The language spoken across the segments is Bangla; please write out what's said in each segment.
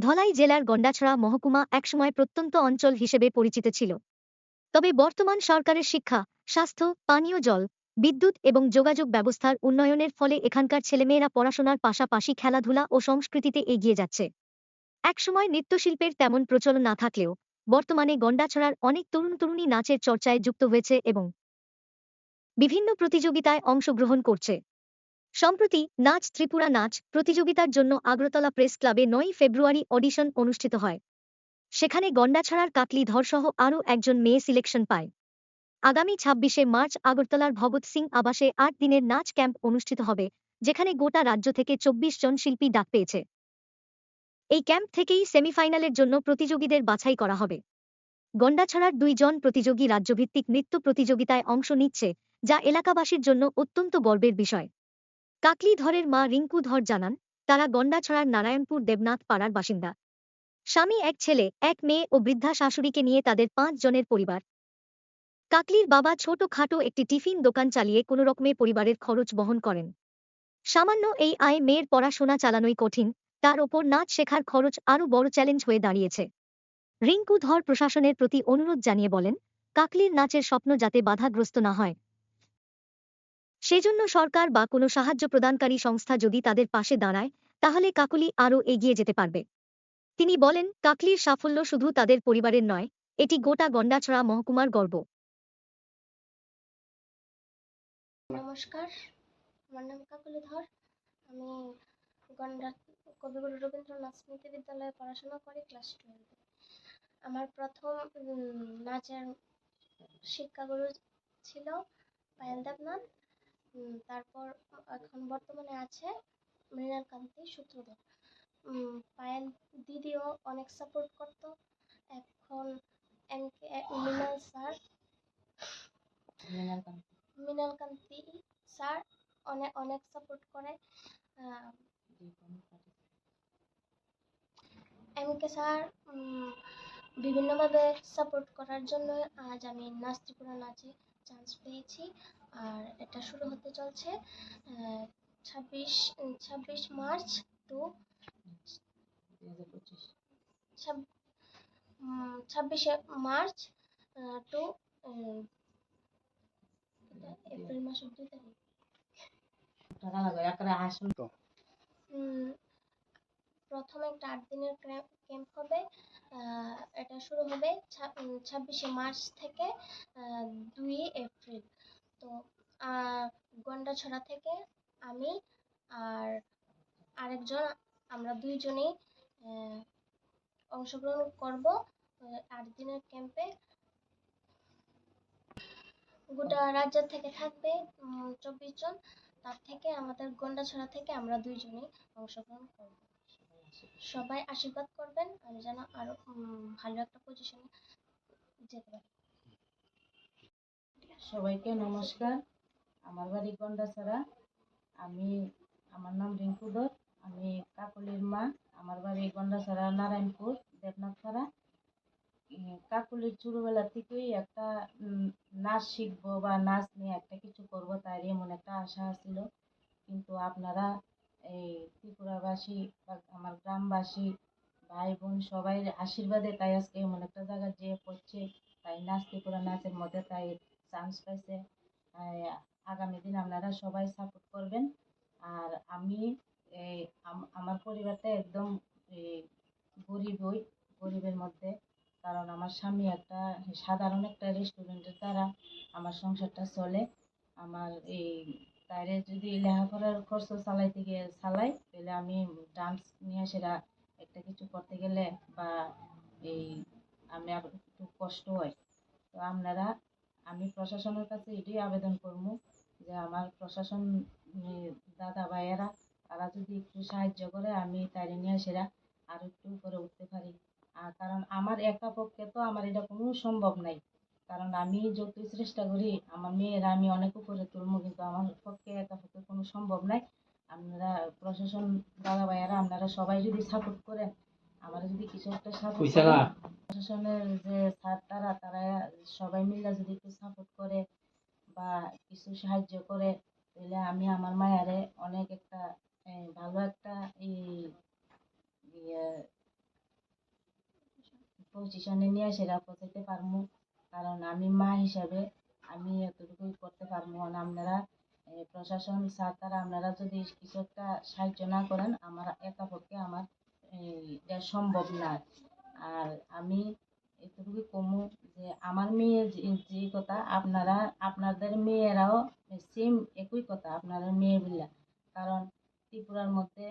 ধলাই জেলার গন্ডাছড়া মহকুমা একসময় প্রত্যন্ত অঞ্চল হিসেবে পরিচিত ছিল। তবে বর্তমান সরকারের শিক্ষা, স্বাস্থ্য, পানীয় জল, বিদ্যুৎ এবং যোগাযোগ ব্যবস্থার উন্নয়নের ফলে এখানকার ছেলেমেয়েরা পড়াশোনার পাশাপাশি খেলাধুলা ও সংস্কৃতিতে এগিয়ে যাচ্ছে। একসময় নৃত্যশিল্পের তেমন প্রচলন না থাকলেও বর্তমানে গন্ডাছড়ার অনেক তরুণ তরুণী নাচের চর্চায় যুক্ত হয়েছে এবং বিভিন্ন প্রতিযোগিতায় অংশগ্রহণ করছে। সম্প্রতি নাচ ত্রিপুরা নাচ প্রতিযোগিতার জন্য আগরতলা প্রেস ক্লাবে নয় ফেব্রুয়ারি অডিশন অনুষ্ঠিত হয়। সেখানে গন্ডাছড়ার কাকলি ধরসহ আরও একজন মেয়ে সিলেকশন পায়। আগামী ছাব্বিশে মার্চ আগরতলার ভগৎ সিং আবাসে আট দিনের নাচ ক্যাম্প অনুষ্ঠিত হবে, যেখানে গোটা রাজ্য থেকে চব্বিশ জন শিল্পী ডাক পেয়েছে। এই ক্যাম্প থেকেই সেমিফাইনালের জন্য প্রতিযোগীদের বাছাই করা হবে। গন্ডাছড়ার দুইজন প্রতিযোগী রাজ্যভিত্তিক নৃত্য প্রতিযোগিতায় অংশ নিচ্ছে, যা এলাকাবাসীর জন্য অত্যন্ত গর্বের বিষয়। কাকলি ধরের মা রিঙ্কু ধর জানান, তারা গন্ডাছড়ার নারায়ণপুর দেবনাথ পাড়ার বাসিন্দা। স্বামী, এক ছেলে, এক মেয়ে ও বৃদ্ধা শাশুড়িকে নিয়ে তাদের পাঁচ জনের পরিবার। কাকলির বাবা ছোট খাটো একটি টিফিন দোকান চালিয়ে কোনো রকমে পরিবারের খরচ বহন করেন। সামান্য এই আয় মেয়ের পড়াশোনা চালানোই কঠিন, তার ওপর নাচ শেখার খরচ আরও বড় চ্যালেঞ্জ হয়ে দাঁড়িয়েছে। রিঙ্কু ধর প্রশাসনের প্রতি অনুরোধ জানিয়ে বলেন, কাকলির নাচের স্বপ্ন যাতে বাধাগ্রস্ত না হয় সেজন্য সরকার বা কোনো সাহায্য প্রদানকারী সংস্থা যদি তাদের পাশে দাঁড়ায়, তাহলে কাকলি আরও এগিয়ে যেতে পারবে। তিনি বলেন, কাকলির সাফল্য শুধু তাদের পরিবারের নয়, এটি গোটা গন্ডাছড়া মহকুমার গর্ব। নমস্কার, আমার নাম কাকলি ধর। আমি গন্ডা, কবিগুরু রবীন্দ্রনাথ স্মৃতি বিদ্যালয়ে পড়াশোনা করি ক্লাস টুয়েলভে। আমার প্রথম নাচের শিক্ষাগুরু ছিল পায়েল দেবনাথ। তারপর এখন বর্তমানে আছে মৃণাল কান্তি সূত্রধর পায়েল দিদিও অনেক সাপোর্ট করতো। এখন মৃণাল স্যার মৃণাল কান্তি স্যার অনেক অনেক সাপোর্ট করে। এম কে স্যার বিভিন্নভাবে সাপোর্ট করার জন্য আজ আমি নাচ ত্রিপুরা নাচে চান্স পেয়েছি। আর এটা শুরু হতে চলছে ছাব্বিশ ছাব্বিশ মার্চ টু ছাব্বিশে মার্চ টু এপ্রিল মাসের দুই তারিখ প্রথমে একটা আট দিনের ক্যাম্প হবে এটা শুরু হবে ছাব্বিশে মার্চ থেকে দুই এপ্রিল। গন্ডাছড়া থেকে আমি আর আরেকজন, আমরা দুইজনেই অংশগ্রহণ করব আট দিনের ক্যাম্পে গোটা রাজ্য থেকে থাকবে চব্বিশ জন। তার থেকে আমাদের গন্ডাছড়া থেকে আমরা দুইজনেই অংশগ্রহণ করব। সবাই আশীর্বাদ করবেন, আমি যেন আরও ভালো একটা পজিশনে যেতে পারি। সবাইকে নমস্কার। আমার বাড়ি গন্ডাছড়া আমি আমার নাম রিঙ্কু দর আমি কাকলির মা। আমার বাড়ি গন্ডাছড়া নারায়ণপুর দেবনাথপাড়া উম, কাকলির ছোটোবেলা থেকেই একটা নাচ শিখব বা নাচ নিয়ে একটা কিছু করব তার এমন একটা আশা ছিল কিন্তু আপনারা এই ত্রিপুরাবাসী বা আমার গ্রামবাসী ভাই বোন সবাই আশীর্বাদে তাই আজকে এমন একটা জায়গায় যেয়ে পড়ছে তাই নাচ ত্রিপুরা নাচের মধ্যে তাই চান্স পাইছে। আগামী দিন আপনারা সবাই সাপোর্ট করবেন। আর আমি আমার পরিবারটা একদম, এই গরিবই গরিবের মধ্যে। কারণ আমার স্বামী একটা সাধারণ একটা রেস্টুরেন্টের দ্বারা আমার সংসারটা চলে। আমার এই, তাইরে যদি লেখাপড়ার খরচ চালাইতে গিয়ে চালাই তাহলে আমি ডান্স নিয়ে সেটা একটা কিছু করতে গেলে বা, এই, আমি একটু কষ্ট হয়। তো আপনারা আমি প্রশাসনের কাছে এটাই আবেদন করব যে আমার প্রশাসন দাদা ভাইয়েরা তারা যদি একটু সাহায্য করে আমি তাইরে নিয়ে সেরা আর একটু উপরে উঠতে পারি। আর কারণ আমার একা পক্ষে তো আমার এটা কোনো সম্ভব নাই। কারণ আমি যতই চেষ্টা করি আমার মেয়েরা আমি অনেক উপরে তুলবো কিন্তু আমার পক্ষে একা পক্ষে কোনো সম্ভব নাই। আপনারা প্রশাসন দাদা ভাইয়েরা আপনারা সবাই যদি সাপোর্ট করেন আমার যদি কিছু একটা সাপোর্ট প্রশাসনের যে স্যার তারা তারা সবাই মিলে যদি একটু সাপোর্ট করে বা কিছু সাহায্য করে, তাহলে আমি আমার মায়ারে অনেক একটা ভালো একটা এই ইয়ে পজিশনে নিয়ে সেটা পৌঁছাতে পারব কারণ আমি মা হিসাবে আমি এতটুকুই করতে পারব না আপনারা প্রশাসন, স্যার তারা আপনারা যদি কিছু একটা সাহায্য না করেন, আমার একা পক্ষে আমার এটা সম্ভব না। আর আমি এতটুকু কমু যে আমার মেয়ে যে কথা আপনারা, আপনাদের মেয়েরাও সেম একই কথা, আপনাদের মেয়েগুলা কারণ ত্রিপুরার মধ্যে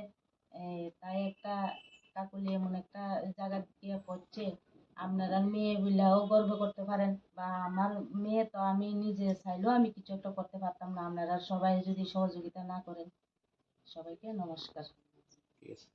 তাই একটা কাকুলি এমন একটা জায়গা দিয়ে পড়ছে, আপনারা মেয়েগুলাও গর্ব করতে পারেন বা আমার মেয়ে তো আমি নিজে চাইলেও আমি কিছু একটা করতে পারতাম না। আপনারা সবাই যদি সহযোগিতা না করেন, সবাইকে নমস্কার। ঠিক আছে।